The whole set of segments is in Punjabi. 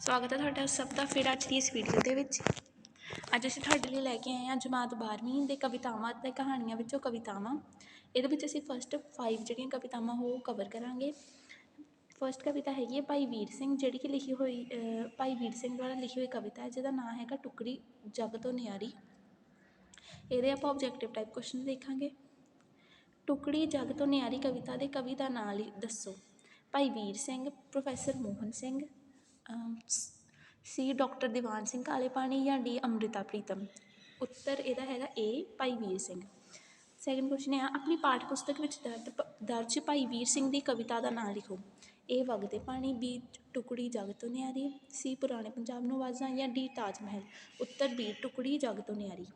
ਸਵਾਗਤ ਹੈ ਤੁਹਾਡਾ ਸਭ ਦਾ ਫਿਰ ਅੱਜ ਦੀ ਇਸ ਵੀਡੀਓ ਦੇ ਵਿੱਚ। ਅੱਜ ਅਸੀਂ ਤੁਹਾਡੇ ਲਈ ਲੈ ਕੇ ਆਏ ਹਾਂ ਜਮਾਤ 12ਵੀਂ ਦੇ ਕਵਿਤਾਵਾਂ ਅਤੇ ਕਹਾਣੀਆਂ ਵਿੱਚੋਂ ਕਵਿਤਾਵਾਂ। ਇਹਦੇ ਵਿੱਚ ਅਸੀਂ ਫਸਟ 5 ਜਿਹੜੀਆਂ ਕਵਿਤਾਵਾਂ ਉਹ ਕਵਰ ਕਰਾਂਗੇ। ਫਸਟ ਕਵਿਤਾ ਹੈਗੀ ਹੈ ਭਾਈ ਵੀਰ ਸਿੰਘ, ਜਿਹੜੀ ਕਿ ਲਿਖੀ ਹੋਈ ਭਾਈ ਵੀਰ ਸਿੰਘ ਦੁਆਰਾ ਲਿਖੀ ਹੋਈ ਕਵਿਤਾ ਹੈ, ਜਿਹਦਾ ਨਾਮ ਹੈਗਾ ਟੁਕੜੀ ਜਗ ਤੋਂ ਨਿਆਰੀ। ਇਹਦੇ ਆਪਾਂ ਆਬਜੈਕਟਿਵ ਟਾਈਪ ਕੁਐਸਚਨ ਦੇਖਾਂਗੇ। ਟੁਕੜੀ ਜਗ ਤੋਂ ਨਿਆਰੀ ਕਵਿਤਾ ਦੇ ਕਵੀ ਦਾ ਨਾਂ ਲਿ- ਦੱਸੋ। Bhai Vir Singh professor Mohan Singh C doctor Diwan Singh Kale ਪਾਣੀ ਜਾਂ ਡੀ ਅੰਮ੍ਰਿਤਾ ਪ੍ਰੀਤਮ? ਉੱਤਰ ਇਹਦਾ ਹੈਗਾ ਏ ਭਾਈ ਵੀਰ ਸਿੰਘ। ਸੈਕਿੰਡ ਕੁਐਸਚਨ ਹੈ ਆਪਣੀ ਪਾਠ ਪੁਸਤਕ ਵਿੱਚ ਦਰਜ ਦਰਜ ਭਾਈ ਵੀਰ ਸਿੰਘ ਦੀ ਕਵਿਤਾ ਦਾ ਨਾਂ ਲਿਖੋ। ਏ ਵਗਦੇ ਪਾਣੀ ਬੀ ਟੁਕੜੀ ਜਗ ਤੋਂ ਨਿਆਰੀ, ਸੀ ਪੁਰਾਣੇ ਪੰਜਾਬ ਨੂੰ ਆਵਾਜ਼ਾਂ ਜਾਂ ਡੀ ਤਾਜ ਮਹਿਲ ਉੱਤਰ ਬੀ, ਟੁਕੜੀ ਜਗ ਤੋਂ ਨਿਆਰੀ।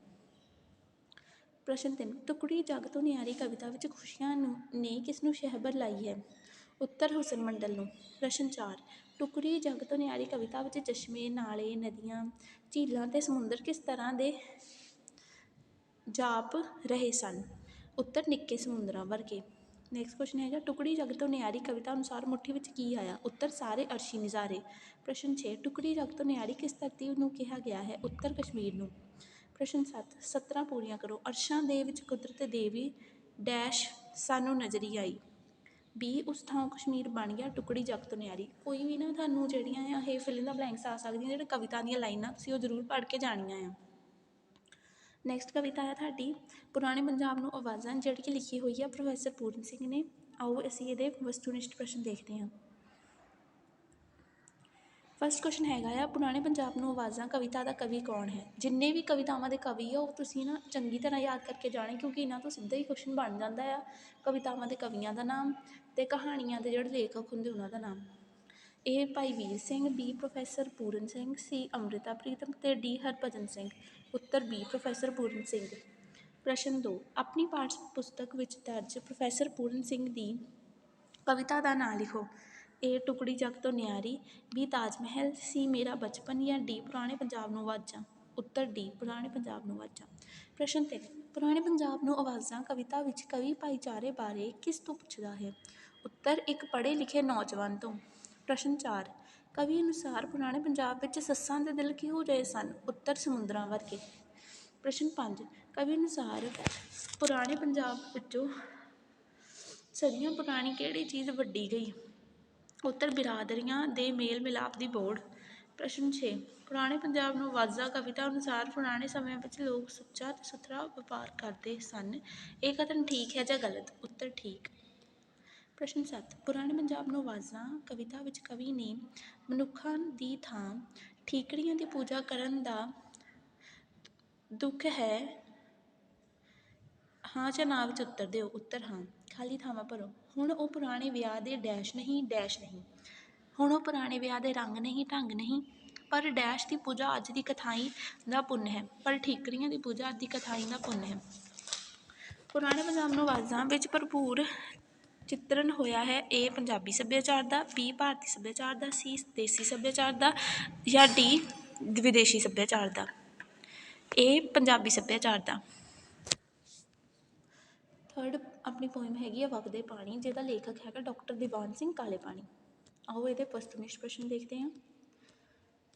ਪ੍ਰਸ਼ਨ 3 ਟੁਕੜੀ ਜਗ ਤੋਂ ਨਿਆਰੀ ਕਵਿਤਾ ਵਿੱਚ ਖੁਸ਼ੀਆਂ ਨੂੰ, ਨੇ ਕਿਸ ਨੂੰ ਸ਼ਹਿਬਰ ਲਾਈ ਹੈ? ਉੱਤਰ ਹੁਸਨ ਮੰਡਲ ਨੂੰ, ਪ੍ਰਸ਼ਨ ਚਾਰ, ਟੁਕੜੀ ਜਗ ਤੋਂ ਨਿਆਰੀ ਕਵਿਤਾ ਵਿੱਚ ਚਸ਼ਮੇ, ਨਾਲੇ, ਨਦੀਆਂ, ਝੀਲਾਂ ਅਤੇ ਸਮੁੰਦਰ ਕਿਸ ਤਰ੍ਹਾਂ ਦੇ ਜਾਪ ਰਹੇ ਸਨ? ਉੱਤਰ ਨਿੱਕੇ ਸਮੁੰਦਰਾਂ ਵਰਗੇ। ਨੈਕਸਟ ਕੁਐਸਚਨ ਹੈਗਾ, ਟੁਕੜੀ ਜਗ ਤੋਂ ਨਿਆਰੀ ਕਵਿਤਾ ਅਨੁਸਾਰ ਮੁੱਠੀ ਵਿੱਚ ਕੀ ਆਇਆ? ਉੱਤਰ ਸਾਰੇ ਅਰਸ਼ੀ ਨਜ਼ਾਰੇ। ਪ੍ਰਸ਼ਨ 6 ਟੁਕੜੀ ਜਗ ਤੋਂ ਨਿਆਰੀ ਕਿਸ ਧਰਤੀ ਨੂੰ ਕਿਹਾ ਗਿਆ ਹੈ? ਉੱਤਰ ਕਸ਼ਮੀਰ ਨੂੰ। ਪ੍ਰਸ਼ਨ 7 17 ਪੂਰੀਆਂ ਕਰੋ। ਅਰਸ਼ਾਂ ਦੇ ਵਿੱਚ ਕੁਦਰਤ ਦੇਵੀ ਡੈਸ਼ ਸਾਨੂੰ ਨਜ਼ਰੀ ਆਈ। ਵੀ ਉਸ ਥਾਂ ਕਸ਼ਮੀਰ ਬਣ ਗਿਆ, ਟੁਕੜੀ ਜਗ ਤੋਂ ਨਿਆਰੀ। ਕੋਈ ਵੀ ਨਾ ਤੁਹਾਨੂੰ ਜਿਹੜੀਆਂ ਆ, ਇਹ ਫਿਲ ਇਨ ਦਾ ਬਲੈਂਕਸ ਆ ਸਕਦੀਆਂ, ਜਿਹੜਾ ਕਵਿਤਾ ਦੀਆਂ ਲਾਈਨਾਂ ਤੁਸੀਂ ਉਹ ਜ਼ਰੂਰ ਪੜ੍ਹ ਕੇ ਜਾਣੀਆਂ ਆ। ਨੈਕਸਟ ਕਵਿਤਾ ਹੈ ਤੁਹਾਡੀ, ਪੁਰਾਣੇ ਪੰਜਾਬ ਨੂੰ ਆਵਾਜ਼ਾਂ, ਜਿਹੜੀ ਕਿ ਲਿਖੀ ਹੋਈ ਹੈ ਪ੍ਰੋਫੈਸਰ ਪੂਰਨ ਸਿੰਘ ਨੇ। ਆਓ ਅਸੀਂ ਇਹਦੇ ਵਸਤੂਨਿਸ਼ਟ ਪ੍ਰਸ਼ਨ ਦੇਖਦੇ ਹਾਂ। ਫਸਟ ਕੁਸ਼ਚਨ ਹੈਗਾ ਆ, ਪੁਰਾਣੇ ਪੰਜਾਬ ਨੂੰ ਆਵਾਜ਼ਾਂ ਕਵਿਤਾ ਦਾ ਕਵੀ ਕੌਣ ਹੈ? ਜਿੰਨੇ ਵੀ ਕਵਿਤਾਵਾਂ ਦੇ ਕਵੀ ਆ, ਉਹ ਤੁਸੀਂ ਨਾ ਚੰਗੀ ਤਰ੍ਹਾਂ ਯਾਦ ਕਰਕੇ ਜਾਣੇ, ਕਿਉਂਕਿ ਇਹਨਾਂ ਤੋਂ ਸਿੱਧਾ ਹੀ ਕੁਸ਼ਚਨ ਬਣ ਜਾਂਦਾ ਆ। ਕਵਿਤਾਵਾਂ ਦੇ ਕਵੀਆਂ ਦਾ ਨਾਮ ਅਤੇ ਕਹਾਣੀਆਂ ਦੇ ਜਿਹੜੇ ਲੇਖਕ ਹੁੰਦੇ, ਉਹਨਾਂ ਦਾ ਨਾਮ। A Bhai Vir Singh B professor Puran Singh C Amrita Pritam ਅਤੇ ਡੀ ਹਰਭਜਨ ਸਿੰਘ। ਉੱਤਰ ਬੀ ਪ੍ਰੋਫੈਸਰ ਪੂਰਨ ਸਿੰਘ। ਪ੍ਰਸ਼ਨ 2 ਆਪਣੀ ਪਾਠ ਪੁਸਤਕ ਵਿੱਚ ਦਰਜ ਪ੍ਰੋਫੈਸਰ ਪੂਰਨ ਸਿੰਘ ਦੀ ਕਵਿਤਾ ਦਾ ਨਾਂ ਲਿਖੋ। ਇਹ ਟੁਕੜੀ ਜੱਗ ਤੋਂ ਨਿਆਰੀ ਬੀ ਤਾਜ ਮਹਿਲ ਸੀ। ਮੇਰਾ ਬਚਪਨ ਜਾਂ ਡੀ, ਪੁਰਾਣੇ ਪੰਜਾਬ ਨੂੰ ਆਵਾਜ਼ਾਂ ਉੱਤਰ ਡੀ, ਪੁਰਾਣੇ ਪੰਜਾਬ ਨੂੰ ਆਵਾਜ਼ਾਂ ਪ੍ਰਸ਼ਨ ਤਿੰਨ, ਪੁਰਾਣੇ ਪੰਜਾਬ ਨੂੰ ਆਵਾਜ਼ਾਂ, ਕਵਿਤਾ ਵਿੱਚ ਕਵੀ ਭਾਈਚਾਰੇ ਬਾਰੇ ਕਿਸ ਤੋਂ ਪੁੱਛਦਾ ਹੈ? ਉੱਤਰ, ਇੱਕ ਪੜ੍ਹੇ ਲਿਖੇ ਨੌਜਵਾਨ ਤੋਂ। ਪ੍ਰਸ਼ਨ ਚਾਰ, ਕਵੀ ਅਨੁਸਾਰ ਪੁਰਾਣੇ ਪੰਜਾਬ ਵਿੱਚ ਸੱਸਾਂ ਦੇ ਦਿਲ ਕਿਹੋ ਜਿਹੇ ਸਨ? ਉੱਤਰ, ਸਮੁੰਦਰਾਂ ਵਰਗੇ। ਪ੍ਰਸ਼ਨ 5 ਕਵੀ ਅਨੁਸਾਰ ਪੁਰਾਣੇ ਪੰਜਾਬ ਵਿੱਚੋਂ ਸਦੀਆਂ ਪੁਰਾਣੀ ਕਿਹੜੀ ਚੀਜ਼ ਵੱਡੀ ਗਈ? ਉੱਤਰ ਬਿਰਾਦਰੀਆਂ ਦੇ ਮੇਲ ਮਿਲਾਪ ਦੀ ਬੋੜ ਪ੍ਰਸ਼ਨ ਛੇ, ਪੁਰਾਣੇ ਪੰਜਾਬ ਨੂੰ ਆਵਾਜ਼ਾਂ ਕਵਿਤਾ ਅਨੁਸਾਰ ਪੁਰਾਣੇ ਸਮਿਆਂ ਵਿੱਚ ਲੋਕ ਸੁੱਚਾ ਤੇ ਸੁਥਰਾ ਵਪਾਰ ਕਰਦੇ ਸਨ। ਇਹ ਕਥਨ ਠੀਕ ਹੈ ਜਾਂ ਗਲਤ? ਉੱਤਰ ਠੀਕ। ਪ੍ਰਸ਼ਨ 7 ਪੁਰਾਣੇ ਪੰਜਾਬ ਨੂੰ ਆਵਾਜ਼ਾਂ ਕਵਿਤਾ ਵਿੱਚ ਕਵੀ ਨੇ ਮਨੁੱਖਾਂ ਦੀ ਥਾਂ ਠੀਕੜੀਆਂ ਦੀ ਪੂਜਾ ਕਰਨ ਦਾ ਦੁੱਖ ਹੈ। ਹਾਂ ਜਾਂ ਨਾ ਵਿੱਚ ਉੱਤਰ ਦਿਓ। ਉੱਤਰ ਹਾਂ। ਖਾਲੀ ਥਾਵਾਂ ਭਰੋ। ਹੁਣ ਉਹ ਪੁਰਾਣੇ ਵਿਆਹ ਦੇ ਡੈਸ਼ ਨਹੀਂ ਡੈਸ਼ ਨਹੀਂ। ਹੁਣ ਉਹ ਪੁਰਾਣੇ ਵਿਆਹ ਦੇ ਰੰਗ ਨਹੀਂ, ਢੰਗ ਨਹੀਂ। ਪਰ ਡੈਸ਼ ਦੀ ਪੂਜਾ ਅੱਜ ਦੀ ਕਥਾਈ ਦਾ ਪੁੰਨ ਹੈ। ਪਰ ਠੀਕਰੀਆਂ ਦੀ ਪੂਜਾ ਅੱਜ ਦੀ ਕਥਾਈ ਦਾ ਪੁੰਨ ਹੈ। ਪੁਰਾਣੇ ਪੰਜਾਬ ਨੂੰ ਆਵਾਜ਼ਾਂ ਵਿੱਚ ਭਰਪੂਰ ਚਿੱਤਰਨ ਹੋਇਆ ਹੈ। ਏ ਪੰਜਾਬੀ ਸੱਭਿਆਚਾਰ ਦਾ ਬੀ ਭਾਰਤੀ ਸੱਭਿਆਚਾਰ ਦਾ, ਸੀ ਦੇਸੀ ਸੱਭਿਆਚਾਰ ਦਾ ਜਾਂ ਡੀ ਵਿਦੇਸ਼ੀ ਸੱਭਿਆਚਾਰ ਦਾ। ਇਹ ਪੰਜਾਬੀ ਸੱਭਿਆਚਾਰ ਦਾ। ਥਰਡ ਆਪਣੀ ਪੋਇਮ ਹੈਗੀ ਆ ਵਗਦੇ ਪਾਣੀ, ਜਿਹਦਾ ਲੇਖਕ ਹੈਗਾ ਡਾਕਟਰ ਦੀਵਾਨ ਸਿੰਘ ਕਾਲੇ ਪਾਣੀ। ਆਓ ਇਹਦੇ ਵਸਤੂਨਿਸ਼ਟ ਪ੍ਰਸ਼ਨ ਦੇਖਦੇ ਹਾਂ।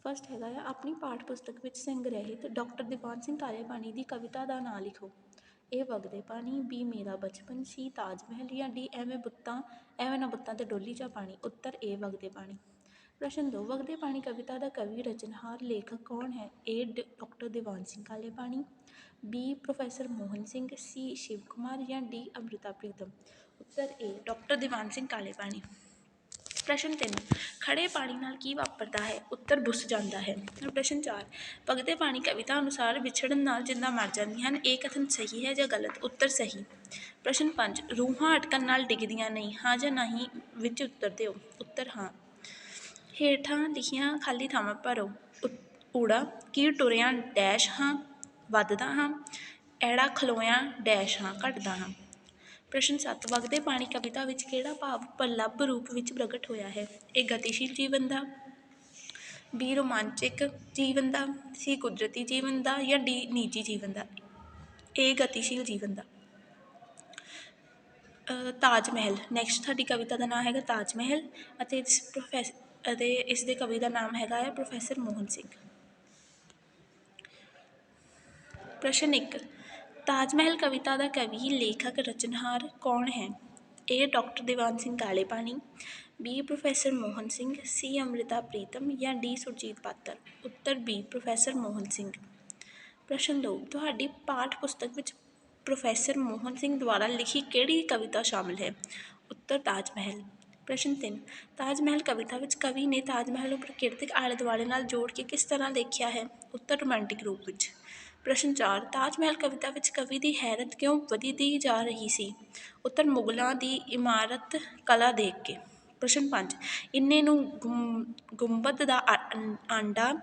ਫਸਟ ਹੈਗਾ ਆ, ਆਪਣੀ ਪਾਠ ਪੁਸਤਕ ਵਿੱਚ ਸਿੰਘ ਰਹਿਤ ਡਾਕਟਰ ਦੀਵਾਨ ਸਿੰਘ ਕਾਲੇ ਪਾਣੀ ਦੀ ਕਵਿਤਾ ਦਾ ਨਾਂ ਲਿਖੋ। ਇਹ ਵਗਦੇ ਪਾਣੀ, ਬੀ ਮੇਰਾ ਬਚਪਨ, ਸੀ ਤਾਜ ਮਹਿਲ ਜਾਂ ਡੀ ਐਵੇਂ ਬੁੱਤਾਂ, ਐਵੇਂ ਨਾ ਬੁੱਤਾਂ ਤੇ ਡੋਲੀ ਜਾ ਪਾਣੀ। ਉੱਤਰ ਏ ਵਗਦੇ ਪਾਣੀ। ਪ੍ਰਸ਼ਨ ਦੋ। ਵਗਦੇ ਪਾਣੀ ਕਵਿਤਾ ਦਾ ਕਵੀ, ਰਚਨਹਾਰ, ਲੇਖਕ ਕੌਣ ਹੈ? ਏ ਡ- doctor Diwan Singh Kalepani B professor Mohan Singh. C Shiv Kumar ਜਾਂ ਡੀ ਅੰਮ੍ਰਿਤਾ ਪ੍ਰੀਤਮ? ਉੱਤਰ ਏ, ਡਾਕਟਰ ਦੀਵਾਨ ਸਿੰਘ ਕਾਲੇਪਾਣੀ ਪ੍ਰਸ਼ਨ ਤਿੰਨ ਖੜੇ ਪਾਣੀ ਨਾਲ ਕੀ ਵਾਪਰਦਾ ਹੈ? ਉੱਤਰ, ਬੁੱਸ ਜਾਂਦਾ ਹੈ। ਪ੍ਰਸ਼ਨ 4 ਵਗਦੇ ਪਾਣੀ ਕਵਿਤਾ ਅਨੁਸਾਰ ਵਿਛੜਨ ਨਾਲ ਜਿੰਦਾ ਮਰ ਜਾਂਦੀਆਂ ਹਨ। ਇਹ ਕਥਨ ਸਹੀ ਹੈ ਜਾਂ ਗਲਤ? ਉੱਤਰ ਸਹੀ। ਪ੍ਰਸ਼ਨ 5 ਰੂਹਾਂ ਅਟਕਣ ਨਾਲ ਡਿੱਗਦੀਆਂ ਨਹੀਂ। ਹਾਂ ਜਾਂ ਨਹੀਂ, ਵਿੱਚ ਉੱਤਰ ਦਿਓ। ਉੱਤਰ ਹਾਂ। ਹੇਠਾਂ ਲਿਖੀਆਂ ਖਾਲੀ ਥਾਵਾਂ ਭਰੋ। ਉ- ਊੜਾ, ਕੀ ਟੁਰਿਆ ਡੈਸ਼ ਹਾਂ, ਵੱਧਦਾ ਹਾਂ, ਐੜਾ ਖਲੋਇਆਂ ਡੈਸ਼ ਹਾਂ, ਘਟਦਾ ਹਾਂ। ਪ੍ਰਸ਼ਨ ਸੱਤ ਵਗਦੇ ਪਾਣੀ ਕਵਿਤਾ ਵਿੱਚ ਕਿਹੜਾ ਭਾਵ ਪ੍ਰਲੱਭ ਰੂਪ ਵਿੱਚ ਪ੍ਰਗਟ ਹੋਇਆ ਹੈ? ਇਹ ਗਤੀਸ਼ੀਲ ਜੀਵਨ ਦਾ, ਬੀ ਰੋਮਾਂਚਿਕ ਜੀਵਨ ਦਾ, ਸੀ ਕੁਦਰਤੀ ਜੀਵਨ ਦਾ ਜਾਂ ਡੀ ਨਿੱਜੀ ਜੀਵਨ ਦਾ? ਇਹ ਗਤੀਸ਼ੀਲ ਜੀਵਨ ਦਾ। ਤਾਜ ਮਹਿਲ ਨੈਕਸਟ ਸਾਡੀ ਕਵਿਤਾ ਦਾ ਨਾਮ ਹੈਗਾ ਤਾਜ ਮਹਿਲ ਅਤੇ ਇਸ ਪ੍ਰੋਫੈਸ ਅਤੇ ਇਸ ਦੇ ਕਵੀ ਦਾ ਨਾਮ ਹੈਗਾ ਹੈ ਪ੍ਰੋਫੈਸਰ ਮੋਹਨ ਸਿੰਘ। ਪ੍ਰਸ਼ਨ ਇੱਕ ਤਾਜ ਮਹਿਲ ਕਵਿਤਾ ਦਾ ਕਵੀ, ਲੇਖਕ, ਰਚਨਹਾਰ ਕੌਣ ਹੈ? A doctor Diwan Singh Kale Pani B professor Mohan Singh C Amrita Pritam ਜਾਂ ਡੀ ਸੁਰਜੀਤ ਪਾਤਰ? ਉੱਤਰ ਬੀ ਪ੍ਰੋਫੈਸਰ ਮੋਹਨ ਸਿੰਘ। ਪ੍ਰਸ਼ਨ 2 ਤੁਹਾਡੀ ਪਾਠ ਪੁਸਤਕ ਵਿੱਚ ਪ੍ਰੋਫੈਸਰ ਮੋਹਨ ਸਿੰਘ ਦੁਆਰਾ ਲਿਖੀ ਕਿਹੜੀ ਕਵਿਤਾ ਸ਼ਾਮਿਲ ਹੈ? ਉੱਤਰ ਤਾਜ ਮਹਿਲ ਪ੍ਰਸ਼ਨ ਤਿੰਨ ਤਾਜ ਮਹਿਲ ਕਵਿਤਾ ਵਿੱਚ ਕਵੀ ਨੇ ਤਾਜ ਮਹਿਲ ਨੂੰ ਪ੍ਰਕਿਰਤਿਕ ਆਲੇ ਦੁਆਲੇ ਨਾਲ ਜੋੜ ਕੇ ਕਿਸ ਤਰ੍ਹਾਂ ਲਿਖਿਆ ਹੈ? ਉੱਤਰ ਰੋਮਾਂਟਿਕ ਰੂਪ ਵਿੱਚ। ਪ੍ਰਸ਼ਨ ਚਾਰ ਤਾਜ ਮਹਿਲ ਕਵਿਤਾ ਵਿੱਚ ਕਵੀ ਦੀ ਹੈਰਤ ਕਿਉਂ ਵਧਦੀ ਜਾ ਰਹੀ ਸੀ? ਉੱਤਰ, ਮੁਗਲਾਂ ਦੀ ਇਮਾਰਤ ਕਲਾ ਦੇਖ ਕੇ। ਪ੍ਰਸ਼ਨ ਪੰਜ, ਇੰਨੇ ਨੂੰ ਗੁੰਮ- ਗੁੰਬਦ ਦਾ ਆ- ਆਂਡਾ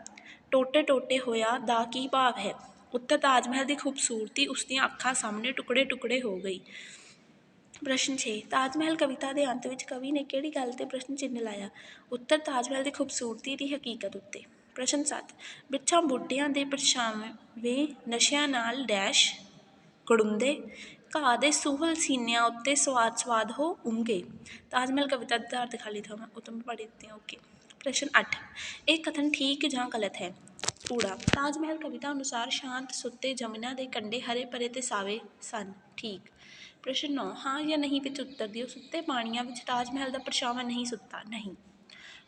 ਟੋਟੇ ਟੋਟੇ ਹੋਇਆ ਦਾ ਕੀ ਭਾਵ ਹੈ? ਉੱਤਰ ਤਾਜ ਮਹਿਲ ਦੀ ਖੂਬਸੂਰਤੀ ਉਸ ਦੀਆਂ ਅੱਖਾਂ ਸਾਹਮਣੇ ਟੁਕੜੇ ਟੁਕੜੇ ਹੋ ਗਈ। ਪ੍ਰਸ਼ਨ ਛੇ ਤਾਜ ਮਹਿਲ ਕਵਿਤਾ ਦੇ ਅੰਤ ਵਿੱਚ ਕਵੀ ਨੇ ਕਿਹੜੀ ਗੱਲ ਤੇ ਪ੍ਰਸ਼ਨ ਚਿੰਨ੍ਹ ਲਾਇਆ? ਉੱਤਰ ਤਾਜ ਮਹਿਲ ਦੀ ਖੂਬਸੂਰਤੀ ਦੀ ਹਕੀਕਤ ਉੱਤੇ। ਪ੍ਰਸ਼ਨ ਸੱਤ, ਬਿੱਛਾਂ ਬੁੱਢਿਆਂ ਦੇ ਪਰਛਾਵੇਂ ਨਸ਼ਿਆਂ ਨਾਲ ਡੈਸ਼ ਕੜੁੰਦੇ, ਘਾਹ ਦੇ ਸੂਹਲ ਸੀਨਿਆਂ ਉੱਤੇ ਸਵਾਦ ਸਵਾਦ ਹੋ ਉਮਗੇ ਤਾਜ ਮਹਿਲ ਕਵਿਤਾ ਦੇ ਆਧਾਰ ਤੇ ਖਾਲੀ ਥਾਵਾਂ, ਉਹ ਤਾਂ ਦਿੱਤੀਆਂ ਓਕੇ ਪ੍ਰਸ਼ਨ ਅੱਠ। ਇਹ ਕਥਨ ਠੀਕ ਜਾਂ ਗਲਤ ਹੈ? ਊੜਾ ਤਾਜ ਮਹਿਲ ਕਵਿਤਾ ਅਨੁਸਾਰ ਸ਼ਾਂਤ, ਸੁੱਤੇ, ਜਮਨਾ ਦੇ ਕੰਢੇ ਹਰੇ ਭਰੇ ਤੇ ਸਾਵੇ ਸਨ। ਠੀਕ। ਪ੍ਰਸ਼ਨ 9 ਹਾਂ ਜਾਂ ਨਹੀਂ ਵਿੱਚ ਉੱਤਰ ਦਿਓ। ਸੁੱਤੇ ਪਾਣੀਆਂ ਵਿੱਚ ਤਾਜ ਮਹਿਲ ਦਾ ਪਰਛਾਵਾਂ ਨਹੀਂ ਸੁੱਤਾ। ਨਹੀਂ।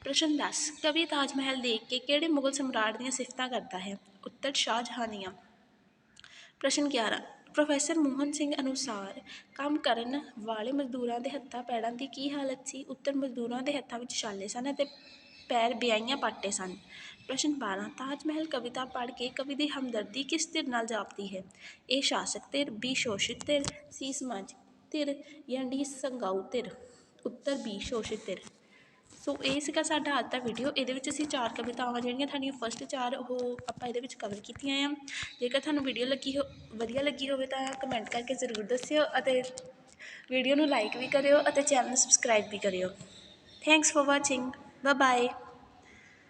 ਪ੍ਰਸ਼ਨ 10 ਕਵੀ ਤਾਜ ਮਹਿਲ ਦੇਖ ਕੇ ਕਿਹੜੇ ਮੁਗਲ ਸਮਰਾਟ ਦੀਆਂ ਸਿਫਤਾਂ ਕਰਦਾ ਹੈ? ਉੱਤਰ ਸ਼ਾਹਜਹਾਂ ਦੀਆਂ ਪ੍ਰਸ਼ਨ 11 ਪ੍ਰੋਫੈਸਰ ਮੋਹਨ ਸਿੰਘ ਅਨੁਸਾਰ ਕੰਮ ਕਰਨ ਵਾਲੇ ਮਜ਼ਦੂਰਾਂ ਦੇ ਹੱਥਾਂ ਪੈੜਾਂ ਦੀ ਕੀ ਹਾਲਤ ਸੀ? ਉੱਤਰ, ਮਜ਼ਦੂਰਾਂ ਦੇ ਹੱਥਾਂ ਵਿੱਚ ਛਾਲੇ ਸਨ ਅਤੇ ਪੈਰ ਬਿਆਈਆਂ ਪਾਟੇ ਸਨ। ਪ੍ਰਸ਼ਨ 12 ਤਾਜ ਮਹਿਲ ਕਵਿਤਾ ਪੜ੍ਹ ਕੇ ਕਵੀ ਦੀ ਹਮਦਰਦੀ ਕਿਸ ਧਿਰ ਨਾਲ ਜਾਪਦੀ ਹੈ? ਏ ਸ਼ਾਸਕ ਧਿਰ ਬੀ ਸ਼ੋਸ਼ਿਤ ਧਿਰ ਸੀ ਸਮਾਜਿਕ ਧਿਰ ਜਾਂ ਡੀ ਸੰਗਾਊ ਧਿਰ? ਉੱਤਰ ਬੀ ਸ਼ੋਸ਼ਿਤ ਧਿਰ। ਸੋ ਇਹ ਸੀਗਾ ਸਾਡਾ ਅੱਜ ਦਾ ਵੀਡੀਓ ਇਹਦੇ ਵਿੱਚ ਅਸੀਂ ਚਾਰ ਕਵਿਤਾਵਾਂ ਜਿਹੜੀਆਂ ਤੁਹਾਡੀਆਂ ਫਸਟ ਚਾਰ, ਉਹ ਆਪਾਂ ਇਹਦੇ ਵਿੱਚ ਕਵਰ ਕੀਤੀਆਂ ਆ। ਜੇਕਰ ਤੁਹਾਨੂੰ ਵੀਡੀਓ ਲੱਗੀ ਹੋ, ਵਧੀਆ ਲੱਗੀ ਹੋਵੇ ਤਾਂ ਕਮੈਂਟ ਕਰਕੇ ਜ਼ਰੂਰ ਦੱਸਿਓ ਅਤੇ ਵੀਡੀਓ ਨੂੰ ਲਾਈਕ ਵੀ ਕਰਿਓ ਅਤੇ ਚੈਨਲ ਨੂੰ ਸਬਸਕ੍ਰਾਈਬ ਵੀ ਕਰਿਓ। Thanks for watching Bye-bye.